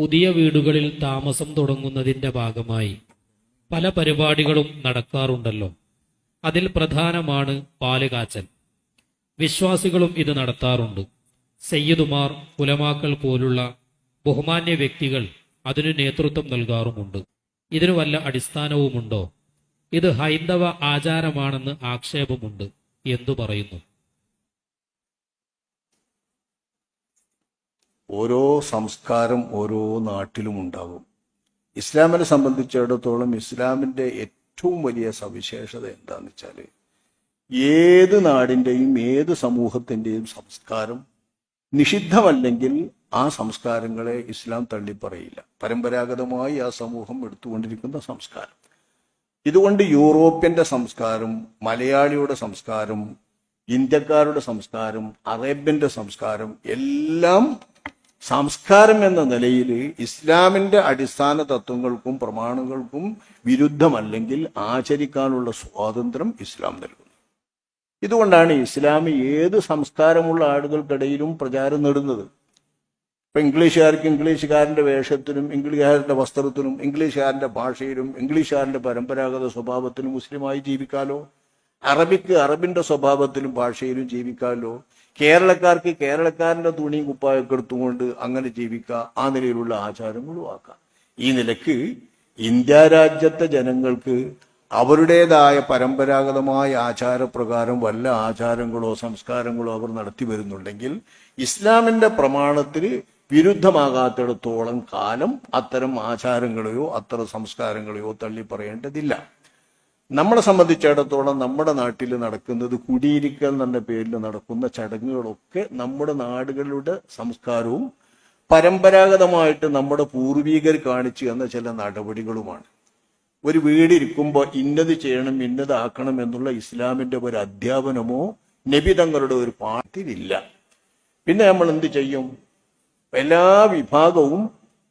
പുതിയ വീടുകളിൽ താമസം തുടങ്ങുന്നതിന്റെ ഭാഗമായി പല പരിപാടികളും നടക്കാറുണ്ടല്ലോ. അതിൽ പ്രധാനമാണ് പാൽ കാച്ചൽ വിശ്വാസികളും ഇത് നടത്താറുണ്ട്. സയ്യിദുമാർ ഉലമാക്കൾ പോലുള്ള ബഹുമാന്യ വ്യക്തികൾ അതിന് നേതൃത്വം നൽകാറുമുണ്ട്. ഇതിനു വല്ല അടിസ്ഥാനവുമുണ്ടോ? ഇത് ഹൈന്ദവ ആചാരമാണെന്ന് ആക്ഷേപമുണ്ട് എന്തു പറയുന്നു. ഓരോ സംസ്കാരം ഓരോ നാട്ടിലും ഉണ്ടാകും. ഇസ്ലാമിനെ സംബന്ധിച്ചിടത്തോളം ഇസ്ലാമിന്റെ ഏറ്റവും വലിയ സവിശേഷത എന്താന്ന് വെച്ചാൽ ഏത് നാടിന്റെയും ഏത് സമൂഹത്തിന്റെയും സംസ്കാരം നിഷിദ്ധമല്ലെങ്കിൽ ആ സംസ്കാരങ്ങളെ ഇസ്ലാം തള്ളിപ്പറയില്ല. പരമ്പരാഗതമായി ആ സമൂഹം എടുത്തുകൊണ്ടിരിക്കുന്ന സംസ്കാരം. ഇതുകൊണ്ട് യൂറോപ്യന്റെ സംസ്കാരം മലയാളിയുടെ സംസ്കാരം ഇന്ത്യക്കാരുടെ സംസ്കാരം അറേബ്യന്റെ സംസ്കാരം എല്ലാം സംസ്കാരം എന്ന നിലയിൽ ഇസ്ലാമിന്റെ അടിസ്ഥാന തത്വങ്ങൾക്കും പ്രമാണങ്ങൾക്കും വിരുദ്ധമല്ലെങ്കിൽ ആചരിക്കാനുള്ള സ്വാതന്ത്ര്യം ഇസ്ലാം നൽകുന്നു. ഇതുകൊണ്ടാണ് ഇസ്ലാം ഏത് സംസ്കാരമുള്ള ആളുകൾക്കിടയിലും പ്രചാരം നേടുന്നത്. ഇപ്പൊ ഇംഗ്ലീഷുകാർക്ക് ഇംഗ്ലീഷുകാരന്റെ വേഷത്തിനും ഇംഗ്ലീഷുകാരന്റെ വസ്ത്രത്തിനും ഇംഗ്ലീഷുകാരന്റെ ഭാഷയിലും ഇംഗ്ലീഷുകാരന്റെ പരമ്പരാഗത സ്വഭാവത്തിലും മുസ്ലിമായി ജീവിക്കാലോ? അറബിക്ക് അറബിന്റെ സ്വഭാവത്തിലും ഭാഷയിലും ജീവിക്കാമല്ലോ കേരളക്കാർക്ക് കേരളക്കാരന്റെ തുണിയും കുപ്പായൊക്കെ എടുത്തുകൊണ്ട് അങ്ങനെ ജീവിക്കുക ആ നിലയിലുള്ള ആചാരങ്ങളും ആക്കാം ഈ നിലയ്ക്ക് ഇന്ത്യ രാജ്യത്തെ ജനങ്ങൾക്ക് അവരുടേതായ പരമ്പരാഗതമായ ആചാരപ്രകാരം വല്ല ആചാരങ്ങളോ സംസ്കാരങ്ങളോ അവർ നടത്തി വരുന്നുണ്ടെങ്കിൽ ഇസ്ലാമിന്റെ പ്രമാണത്തിന് വിരുദ്ധമാകാത്തിടത്തോളം കാലം അത്തരം ആചാരങ്ങളെയോ അത്തരം സംസ്കാരങ്ങളെയോ തള്ളി പറയേണ്ടതില്ല നമ്മളെ സംബന്ധിച്ചിടത്തോളം നമ്മുടെ നാട്ടിൽ നടക്കുന്നത് കുടിയിരിക്കൽ എന്ന പേരിൽ നടക്കുന്ന ചടങ്ങുകളൊക്കെ നമ്മുടെ നാടുകളുടെ സംസ്കാരവും പരമ്പരാഗതമായിട്ട് നമ്മുടെ പൂർവീകർ കാണിച്ചു എന്ന ചില നടപടികളുമാണ്. ഒരു വീടിരിക്കുമ്പോൾ ഇന്നത് ചെയ്യണം ഇന്നത് ആക്കണം എന്നുള്ള ഇസ്ലാമിന്റെ ഒരു അധ്യാപനമോ നബി തങ്ങളുടെ ഒരു പാട്ടിലില്ല പിന്നെ നമ്മൾ എന്ത് ചെയ്യും? എല്ലാ വിഭാഗവും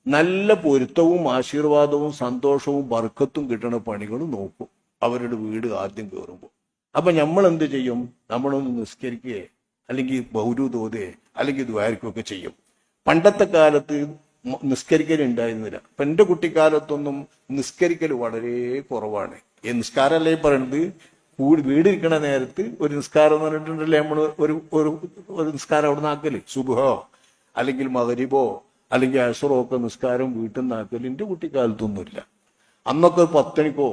നല്ല പൊരുത്തവും ആശീർവാദവും സന്തോഷവും ബർക്കത്തും കിട്ടുന്ന പണികൾ നോക്കും. അവരുടെ വീട് ആദ്യം കയറുമ്പോൾ അപ്പൊ നമ്മൾ എന്ത് ചെയ്യും? നമ്മളൊന്ന് നിസ്കരിക്കുകയെ അല്ലെങ്കിൽ ബൗരു തോതുകയെ അല്ലെങ്കിൽ ദ്വാരക്കുകയൊക്കെ ചെയ്യും. പണ്ടത്തെ കാലത്ത് നിസ്കരിക്കൽ നിസ്കരിക്കലുണ്ടായിരുന്നില്ല ഇപ്പൊ എന്റെ കുട്ടിക്കാലത്തൊന്നും നിസ്കരിക്കൽ വളരെ കുറവാണ്. ഈ നിസ്കാരം അല്ലേ പറയണത്? കൂടി വീടിരിക്കണ നേരത്ത് ഒരു നിസ്കാരം എന്ന് പറഞ്ഞിട്ടുണ്ടല്ലേ നമ്മൾ ഒരു ഒരു ഒരു നിസ്കാരം അവിടെ നിന്നാക്കൽ സുബുഹോ അല്ലെങ്കിൽ മകരിബോ അല്ലെങ്കിൽ അസുറോ ഒക്കെ നിസ്കാരം വീട്ടിൽ നിന്നാക്കൽ എന്റെ കുട്ടിക്കാലത്തൊന്നുമില്ല. അന്നൊക്കെ ഒരു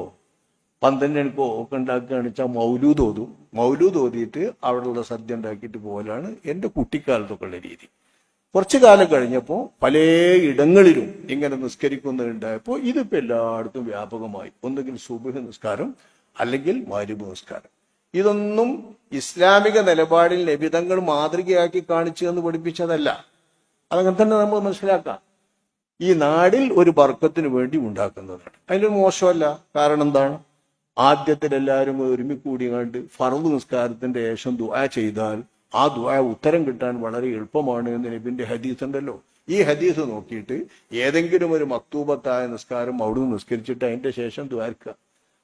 പത്തണിക്കോ പന്ത്രണ്ടണിക്കോ ഒക്കെ ഉണ്ടാക്കുകയാണ് വെച്ചാൽ മൗലൂദ് ഓതും മൗലൂദ് ഓതിയിട്ട് അവിടെയുള്ള സദ്യ ഉണ്ടാക്കിയിട്ട് പോകലാണ് എന്റെ കുട്ടിക്കാലത്തൊക്കെ ഉള്ള രീതി. കുറച്ചു കാലം കഴിഞ്ഞപ്പോൾ പല ഇടങ്ങളിലും ഇങ്ങനെ നിസ്കരിക്കുന്നുണ്ടായപ്പോൾ ഇതിപ്പോൾ എല്ലായിടത്തും വ്യാപകമായി. ഒന്നുകിൽ സുബഹ നിസ്കാരം അല്ലെങ്കിൽ മാരിബ് നിസ്കാരം. ഇതൊന്നും ഇസ്ലാമിക നിലപാടിൽ ലഭിതങ്ങൾ മാതൃകയാക്കി കാണിച്ചു എന്ന് പഠിപ്പിച്ചതല്ല. അതങ്ങനെ തന്നെ നമ്മൾ മനസ്സിലാക്കാം. ഈ നാടിൽ ഒരു ബർക്കത്തിന് വേണ്ടി ഉണ്ടാക്കുന്നതാണ്. അതിലൊരു മോശമല്ല. കാരണം എന്താണ്? ആദ്യത്തിൽ എല്ലാവരും ഒരുമിക്കൂടി കണ്ട് ഫറവ് നിസ്കാരത്തിന്റെ ശേഷം ദുആ ചെയ്താൽ ആ ദുആ ഉത്തരം കിട്ടാൻ വളരെ എളുപ്പമാണ് എന്ന് നബിന്റെ ഹദീസ് ഉണ്ടല്ലോ. ഈ ഹദീസ് നോക്കിയിട്ട് ഏതെങ്കിലും ഒരു മക്തൂബത്തായ നിസ്കാരം അവിടുന്ന് നിസ്കരിച്ചിട്ട് അതിന്റെ ശേഷം ദ്വാരക്കുക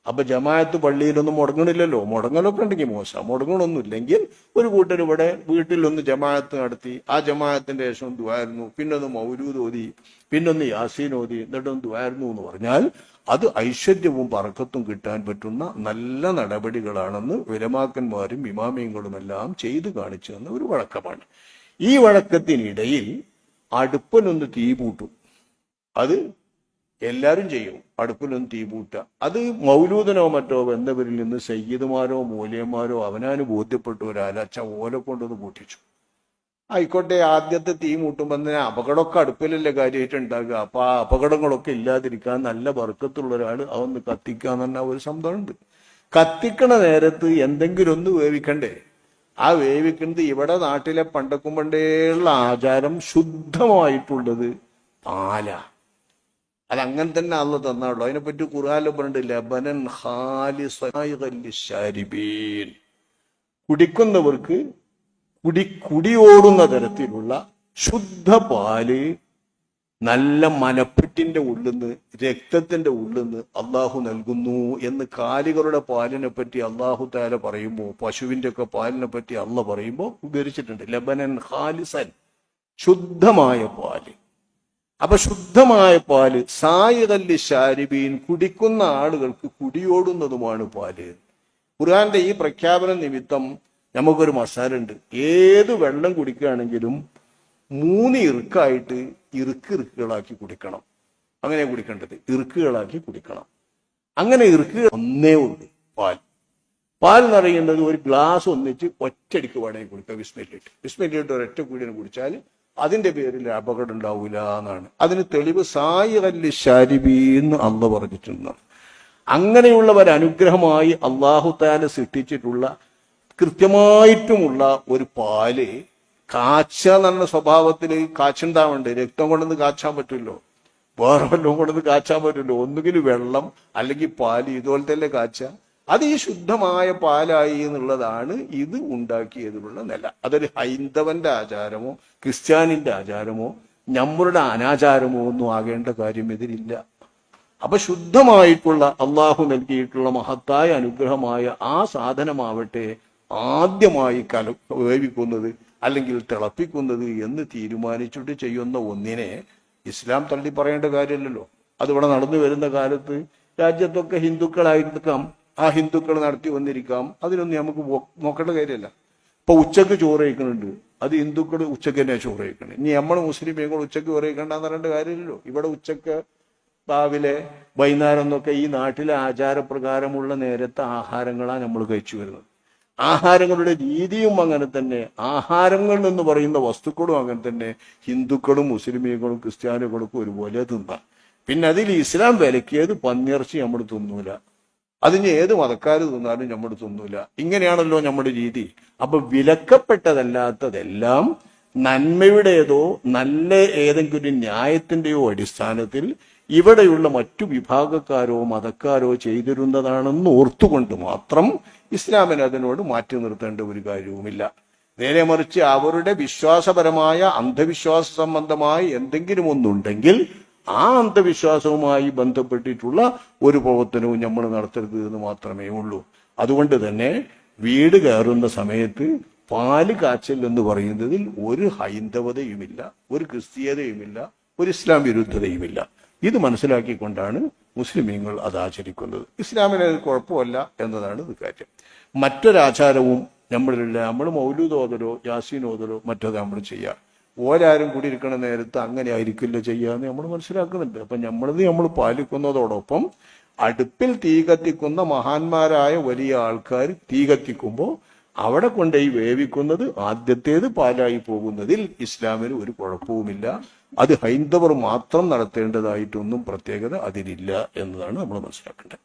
അപ്പൊ ജമാഅത്ത് പള്ളിയിലൊന്നും മുടങ്ങണില്ലല്ലോ. മുടങ്ങലൊക്കെ ഉണ്ടെങ്കിൽ മോശം. മുടങ്ങണമൊന്നുമില്ലെങ്കിൽ ഒരു കൂട്ടർ ഇവിടെ വീട്ടിലൊന്ന് ജമാഅത്ത് നടത്തി ആ ജമാഅത്തിന്റെ ശേഷം ദുവായിരുന്നു പിന്നൊന്ന് മൗരൂദ് ഓതി പിന്നൊന്ന് യാസീൻ ഓതി എന്നിട്ടൊന്ന് ദുവായിരുന്നു എന്ന് പറഞ്ഞാൽ അത് ഐശ്വര്യവും പറക്കത്തും കിട്ടാൻ പറ്റുന്ന നല്ല നടപടികളാണെന്ന് വിലമാക്കന്മാരും ഇമാമിയങ്ങളും എല്ലാം ചെയ്തു കാണിച്ചു തന്ന ഒരു വഴക്കമാണ്. ഈ വഴക്കത്തിനിടയിൽ അടുപ്പനൊന്ന് തീ പൂട്ടും. അത് എല്ലാവരും ചെയ്യും. അടുപ്പിലൊന്നും തീ അത് മൗലൂദനോ മറ്റോ എന്നവരിൽ നിന്ന് സയ്യിദുമാരോ മൂല്യന്മാരോ അവനാന് ബോധ്യപ്പെട്ടു അച്ഛ ഓല കൊണ്ടൊന്ന് പൂട്ടിച്ചു. ആയിക്കോട്ടെ ആദ്യത്തെ തീ മൂട്ടുമ്പോൾ തന്നെ അപകടമൊക്കെ അടുപ്പിലല്ലേ കാര്യമായിട്ട് ഉണ്ടാകുക അപ്പൊ ആ അപകടങ്ങളൊക്കെ ഇല്ലാതിരിക്കാൻ നല്ല വർക്കത്തുള്ള ഒരാൾ അതൊന്ന് കത്തിക്കുക എന്ന് പറഞ്ഞ ഒരു സംഭവമുണ്ട്. കത്തിക്കണ നേരത്ത് എന്തെങ്കിലും ഒന്ന് വേവിക്കണ്ടേ? ആ വേവിക്കുന്നത് ഇവിടെ നാട്ടിലെ പണ്ടക്കും പണ്ടേയുള്ള ആചാരം ശുദ്ധമായിട്ടുള്ളത് പാല. അത് അങ്ങനെ തന്നെ അള്ള തന്നാടോ. അതിനെപ്പറ്റി കുറാല പറഞ്ഞിട്ട് ലബനൻ ഹാലിസീൻ കുടിക്കുന്നവർക്ക് കുടി കുടിയോടുന്ന തരത്തിലുള്ള ശുദ്ധ പാൽ നല്ല മനപ്പെട്ടിന്റെ ഉള്ളിന്ന് രക്തത്തിന്റെ ഉള്ളിന്ന് അള്ളാഹു നൽകുന്നു എന്ന് കാലികളുടെ പാലിനെ പറ്റി അള്ളാഹു താല പറയുമ്പോൾ പശുവിന്റെ ഒക്കെ പാലിനെ പറ്റി അള്ള പറയുമ്പോൾ വിവരിച്ചിട്ടുണ്ട് ലബനൻ ഹാലിസൻ ശുദ്ധമായ പാൽ. അപ്പൊ ശുദ്ധമായ പാൽ സായികല്ലി ശാരിബീൻ കുടിക്കുന്ന ആളുകൾക്ക് കുടിയോടുന്നതുമാണ് പാൽ. ഖുർആന്റെ ഈ പ്രഖ്യാപന നിമിത്തം നമുക്കൊരു മസാല ഉണ്ട് ഏത് വെള്ളം കുടിക്കുകയാണെങ്കിലും മൂന്ന് ഇറുക്കായിട്ട് ഇറുക്ക് ഇറുക്കുകളാക്കി കുടിക്കണം. അങ്ങനെ കുടിക്കേണ്ടത്. ഇറുക്കുകളാക്കി കുടിക്കണം. അങ്ങനെ ഇറുക്ക് ഒന്നേ ഉള്ളൂ പാൽ. പാൽ എന്ന് പറയുന്നത് ഒരു ഗ്ലാസ് ഒന്നിച്ച് ഒറ്റടിക്ക് വേണമെങ്കിൽ കുടിക്കുക വിസ്മല്ലിട്ട് വിസ്മല്ലിട്ട് ഒരൊറ്റ കൂടിയാണ് കുടിച്ചാൽ അതിന്റെ പേരിൽ അപകടം ഉണ്ടാവില്ല എന്നാണ്. അതിന് തെളിവ് സായി കല്ല് ഷാരിബി എന്ന് അന്ന് പറഞ്ഞിട്ടുണ്ട്. അങ്ങനെയുള്ളവർ അനുഗ്രഹമായി അള്ളാഹു താല സൃഷ്ടിച്ചിട്ടുള്ള കൃത്യമായിട്ടുമുള്ള ഒരു പാൽ കാച്ച എന്നുള്ള സ്വഭാവത്തിൽ കാച്ചുണ്ടാവണ്ട്. രക്തം കൊണ്ടൊന്ന് കാച്ചാൻ പറ്റുമല്ലോ വേറെ വല്ലതും കൊണ്ടൊന്ന് കാച്ചാൻ പറ്റുമല്ലോ ഒന്നുകിൽ വെള്ളം അല്ലെങ്കിൽ പാൽ ഇതുപോലത്തെ അല്ലേ കാച്ച? അത് ഈ ശുദ്ധമായ പാലായി എന്നുള്ളതാണ് ഇത് ഉണ്ടാക്കിയതിലുള്ള നില. അതൊരു ഹൈന്ദവന്റെ ആചാരമോ ക്രിസ്ത്യാനിന്റെ ആചാരമോ നമ്മളുടെ അനാചാരമോ ഒന്നും ആകേണ്ട കാര്യം ഇതിലില്ല. അപ്പൊ ശുദ്ധമായിട്ടുള്ള അള്ളാഹു നൽകിയിട്ടുള്ള മഹത്തായ അനുഗ്രഹമായ ആ സാധനമാവട്ടെ ആദ്യമായി കല വേവിക്കുന്നത് അല്ലെങ്കിൽ തിളപ്പിക്കുന്നത് എന്ന് തീരുമാനിച്ചിട്ട് ചെയ്യുന്ന ഒന്നിനെ ഇസ്ലാം തള്ളി പറയേണ്ട കാര്യമല്ലല്ലോ. അതിവിടെ നടന്നു വരുന്ന കാലത്ത് രാജ്യത്തൊക്കെ ഹിന്ദുക്കളായിരിക്കാം. ആ ഹിന്ദുക്കൾ നടത്തി വന്നിരിക്കാം. അതിനൊന്നും നമുക്ക് നോക്കേണ്ട കാര്യമല്ല. ഇപ്പൊ ഉച്ചയ്ക്ക് ചോറ് കഴിക്കുന്നുണ്ട്. അത് ഹിന്ദുക്കൾ ഉച്ചയ്ക്ക് തന്നെ ചോറ് കഴിക്കണം. ഇനി നമ്മൾ മുസ്ലിം പെങ്ങൾ ഉച്ചയ്ക്ക് ചോറ് കഴിക്കണ്ടെന്ന് പറയേണ്ട കാര്യമില്ലല്ലോ. ഇവിടെ ഉച്ചയ്ക്ക് രാവിലെ വൈകുന്നേരം എന്നൊക്കെ ഈ നാട്ടിലെ ആചാരപ്രകാരമുള്ള നേരത്തെ ആഹാരങ്ങളാണ് നമ്മൾ കഴിച്ചു വരുന്നത്. ആഹാരങ്ങളുടെ രീതിയും അങ്ങനെ തന്നെ. ആഹാരങ്ങൾ എന്ന് പറയുന്ന വസ്തുക്കളും അങ്ങനെ തന്നെ. ഹിന്ദുക്കളും മുസ്ലിമീങ്ങളും ക്രിസ്ത്യാനികൾക്കും ഒരുപോലെ തിന്നാം. പിന്നെ അതിൽ ഇസ്ലാം വിലക്കിയത് പന്നിയിറച്ചി നമ്മൾ തിന്നൂല. അതിന് ഏത് മതക്കാർ തിന്നാലും നമ്മുടെ തിന്നൂല. ഇങ്ങനെയാണല്ലോ നമ്മുടെ രീതി. അപ്പൊ വിലക്കപ്പെട്ടതല്ലാത്തതെല്ലാം നന്മയുടേതോ നല്ല ഏതെങ്കിലും ന്യായത്തിന്റെയോ അടിസ്ഥാനത്തിൽ ഇവിടെയുള്ള മറ്റു വിഭാഗക്കാരോ മതക്കാരോ ചെയ്തിരുന്നതാണെന്ന് ഓർത്തുകൊണ്ട് മാത്രം ഇസ്ലാമിന് അതിനോട് മാറ്റി നിർത്തേണ്ട ഒരു കാര്യവുമില്ല. നേരെ മറിച്ച് അവരുടെ വിശ്വാസപരമായ അന്ധവിശ്വാസ സംബന്ധമായി എന്തെങ്കിലും ഒന്നുണ്ടെങ്കിൽ ആ അന്ധവിശ്വാസവുമായി ബന്ധപ്പെട്ടിട്ടുള്ള ഒരു പ്രവർത്തനവും നമ്മൾ നടത്തരുത് എന്ന് മാത്രമേ ഉള്ളൂ. അതുകൊണ്ട് തന്നെ വീട് കയറുന്ന സമയത്ത് പാൽ കാച്ചൽ എന്ന് പറയുന്നതിൽ ഒരു ഹൈന്ദവതയുമില്ല ഒരു ക്രിസ്തീയതയുമില്ല ഒരു ഇസ്ലാം വിരുദ്ധതയുമില്ല. ഇത് മനസ്സിലാക്കിക്കൊണ്ടാണ് മുസ്ലിമീങ്ങൾ അത് ആചരിക്കുന്നത്. ഇസ്ലാമിന് അത് കുഴപ്പമല്ല എന്നതാണ് ഇത് കാര്യം. മറ്റൊരാചാരവും നമ്മളില്ല നമ്മൾ മൗലൂദ് ഓതലോ യാസീൻ ഓതലോ മറ്റത് നമ്മൾ ചെയ്യുക ഓരാരും കൂടി ഇരിക്കണ നേരത്ത് അങ്ങനെ ആയിരിക്കില്ല ചെയ്യാന്ന് നമ്മൾ മനസ്സിലാക്കുന്നുണ്ട്. അപ്പൊ നമ്മളത് നമ്മൾ പാലിക്കുന്നതോടൊപ്പം അടുപ്പിൽ തീ കത്തിക്കുന്ന മഹാന്മാരായ വലിയ ആൾക്കാർ തീ കത്തിക്കുമ്പോൾ അവിടെ കൊണ്ടുപോയി വേവിക്കുന്നത് ആദ്യത്തേത് പാലായി പോകുന്നതിൽ ഇസ്ലാമിന് ഒരു കുഴപ്പവുമില്ല. അത് ഹൈന്ദവർ മാത്രം നടത്തേണ്ടതായിട്ടൊന്നും പ്രത്യേകത അതിലില്ല എന്നതാണ് നമ്മൾ മനസ്സിലാക്കേണ്ടത്.